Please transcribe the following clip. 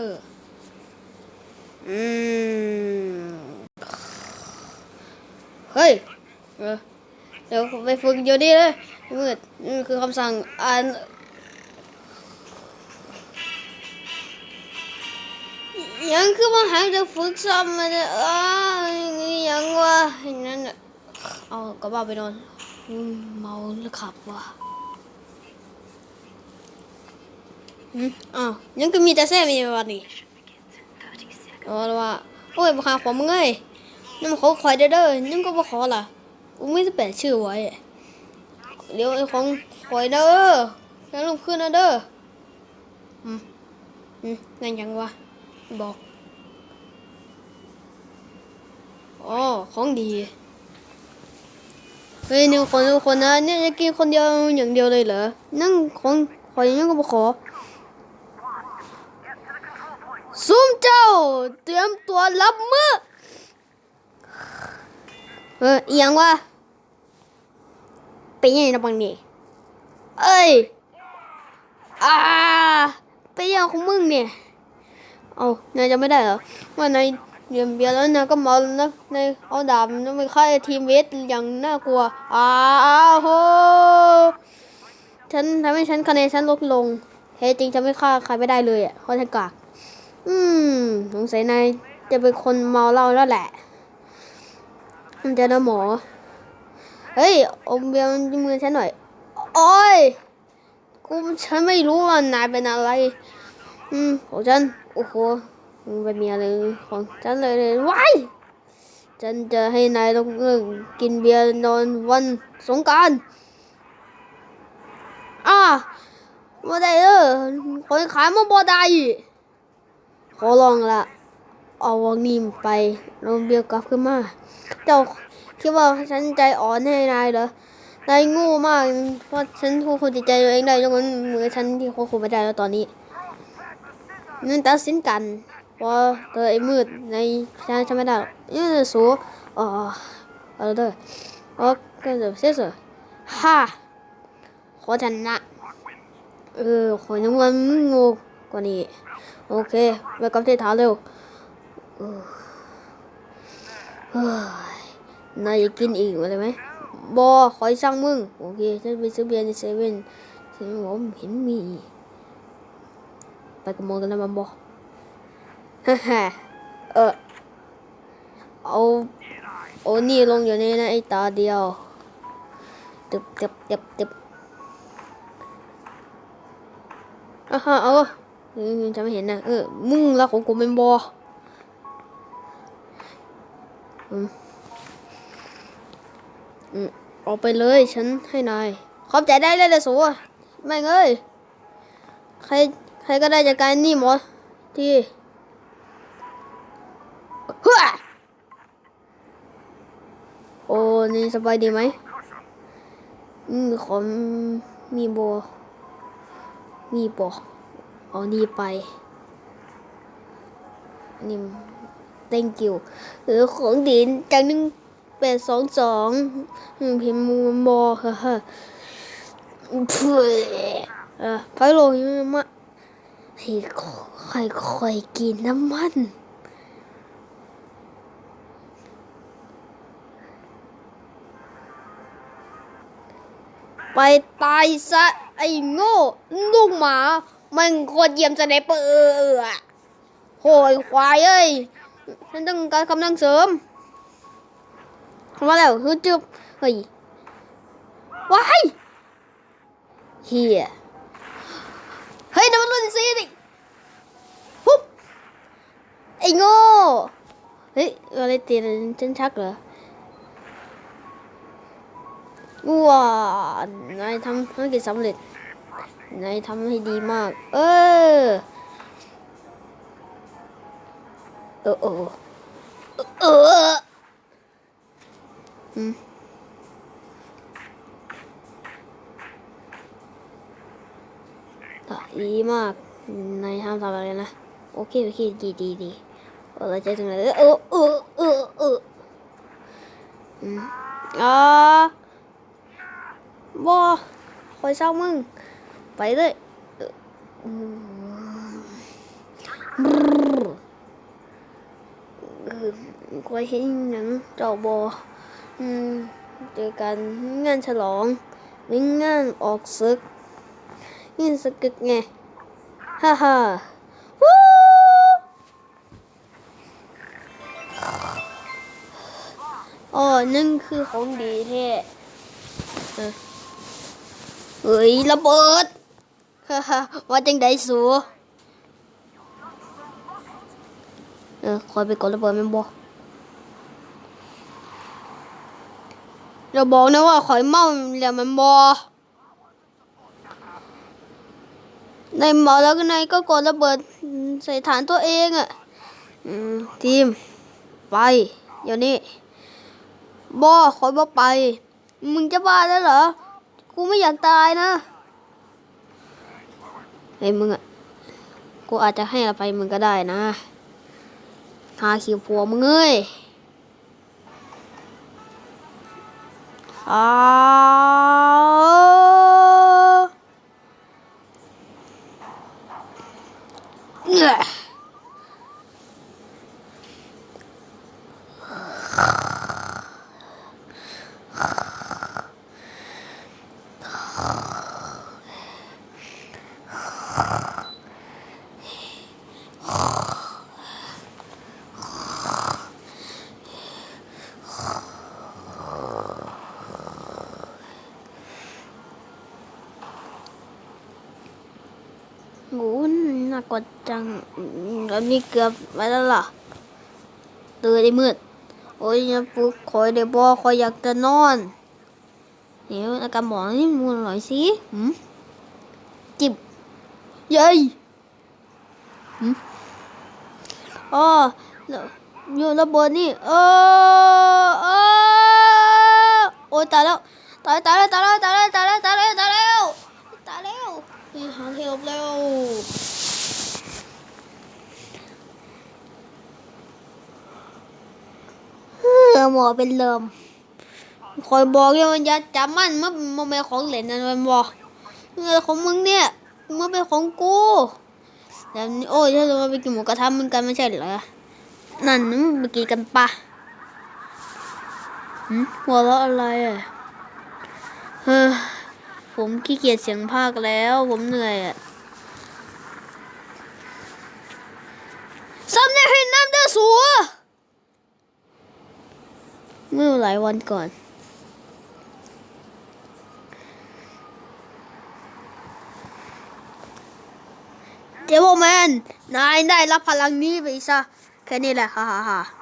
เอออืมเฮ้ยเออเดี๋ยวไปฝึกอยู่ดีเลยมืดนี่คือคำสั่งอ่านยังคือมาหาจะฝึกซ้ำมาเนี่ยอ้ายังวะอย่างนั้นน่ะเอากลับบ้าไปนอนเมาแล้วขับว่ะ อ้าวยังก็มีแต่แซ่มีวันนี้อาละว่าโอ้ยบักหาของมึงเอ้ยนี่มันขอคอยเด้อเด้อยังก็บ่ขอล่ะกูไม่ได้แปะชื่อไว้เดี๋ยวไอ้ของคอยเด้อแล้วลงขึ้นนะเด้ออืมอืมงั้นยังวะบอกอ๋อของดีเฮ้ยหนึ่งคนหนึ่งคนนะเนี่ยจะกินคนเดียวอย่างเดียวเลยเหรอนั่งของคอยยังก็บ่ขอ ซุ่มเจ้า เตรียมตัวรับมือ เออเอียงวะเป็นยังไงนะบังนี่เอ้ยอ่าเป็นยังของมึงเนี่ยเอานายจะไม่ได้เหรอว่านายเรียนเบียร์แล้วนายก็เมาแล้วนะนายเอาดาบนายไปฆ่าทีมเวทอย่างน่ากลัวอ้าวโหฉันทำให้ฉันคะแนนฉันลดลงแท้จริงฉันไม่ฆ่าใครไม่ได้เลยอะเพราะฉันกาก อืม สงสัยนายจะเป็นคนเมาเหล้าแล้วแหละ มันจะนะหมอ เฮ้ย อมเบียร์มันมือฉันหน่อย โอ้ย กูฉันไม่รู้ว่านายเป็นอะไร อืมของฉัน โอ้โหมึงเป็นเมียเลยของฉันเลยเลยว้ายฉันจะให้นายต้องเลิกกินเบียร์นอนวันสงการอ่าบ่ได้เออคนขายมันบ่ได้ ขอลองละเอาวงนิมไปลองเบียร์กลับขึ้นมา เจ้าคิดว่าฉันใจอ่อนให้นายเหรอนายง่มากเพราะฉันควบคุมจิตใจตัวเองได้ยกเว้นมือฉันที่ควบคุมไม่ได้แล้วตอนนี้นั่นตัดสินกันเพราเธอไอ้มืดในฉันฉันไม่ได้หรอกนี่จะสูอ๋อเอาเด้อโอเคเดี๋ยวเสียเสือฮ่าขอชนะเออขอยังวันง่กว่านี้ โอเคไปกับที่ฐานเร็วนายกินอีกอะไรไหมบอคอยสั่งมึง โอเคฉันไปซื้อเบียร์ในเซเว่นฉันบอกเห็นมี ไปกระโมยกันแล้วมาบอฮ่าฮ่าเออเอาเอานี่ลงอยู่ในนั้นไอตาเดียวตึบตึบตึบตึบอะฮะเอา จะไม่เห็นนะเออ มึงรักของกูเป็นบออืมอืมเอาไปเลยฉันให้นายขอบใจได้เลยเด้อสัวไม่เอ้ยใครใครก็ได้จัดการนี่หมอที่เฮ้อโอ้นี่สบายดีไหมอืมขอมีโบมีบอ เอานี่ไปนี่ thank you หรือของดีจังหนึ่งแปดสองสองพิมพ์มูมอฮ่าฮ่าเพื่อเออพายโลยมาให้ค่อยค่อยๆกินน้ำมัน ไปตายซะไอ้โง่ลูกหมา มันโคตรเยี่ยมจะได้เปิดโหยควายเอ้ยฉันต้องการกำลังเสริมมาแล้วฮึจึบเฮ้ยว้ายเฮียเฮ้ยน้ำมันรุ่นซีดิปุ๊บไอ้โง่เฮ้ยอะไรตีนฉันชักเหรอว้านายทำภารกิจสำเร็จ นายทำให้ดีมาก เออเออเออเอออืมดีมากนายห้ามทำอะไรนะ โอเค โอเค ดีดีดีเราใจถึงเลยเออเออเออเอออืมอ่าบอคอยเศร้ามึง ไปเลยเอออืมเออคอยเห็นหนังเจ้าบออืมเจอกันงานฉลองหรืองานออกศึกงานศึกไง ฮ่าฮ่าวู้อ๋อนั่นคือของดีแท้เออเฮ้ย ระเบิด ว่าจังไดสูเออคอยไปกดระเบิดแมันบออย่าบอกนะว่าข่อยเมาแล้วมันบอในเมาแล้วก็ในก็กดระเบิดใส่ฐานตัวเองอะ่ะทีม ไป เดี๋ยวนี้บอข่อยบอไป มึงจะบ้าแล้วเหรอ กูไม่อยากตายนะ ไอ้มึงอะ่ะกูอาจจะให้อภัยมึงก็ได้นะหาคิวผัวมึงเอ้ยอ้าเอื้อโหน่า กดจังแล้วนี่เกือบไปแล้วล่ะตื่นได้มืด โอ้ยอย่าปลุกคอยเดบอคอยอยากจะนอนเดี๋ยวอาการหมอนี่มูหน่อยสิหืมจิบเย้ยหืมอ๋อแล้วอยู่ระเบิดนี่เออเออโอ้ยตายแล้วตายตายแล้วตายแล้วตายแล้วตายแล้วตายแล้วตายแล้วตายแล้วไปหาเทลเร็วเออห มอเป็นลมคอยบอกอย่ามันย่าจับมันมันมันเป็นของเหลนนั่นมันบอกเงินของมึงเนี่ยมันเป็นของกูแล้วนี่โอ้ยถ้าเราไปกินหมูกระทะเหมันกันไม่ใช่เหรอนั่นมันไปกินกันปะหัวเราะอะไรอะเฮ้อผมขี้เกียจเสียงภาคแล้ว ผมเหนื่อยอะซ้ำในให้น้ำเด้อสัว เมื่อหลายวันก่อน เดวแมนนายได้รับพลังนี้ไปซะแค่นี้แหละฮ่าฮ่าฮ่า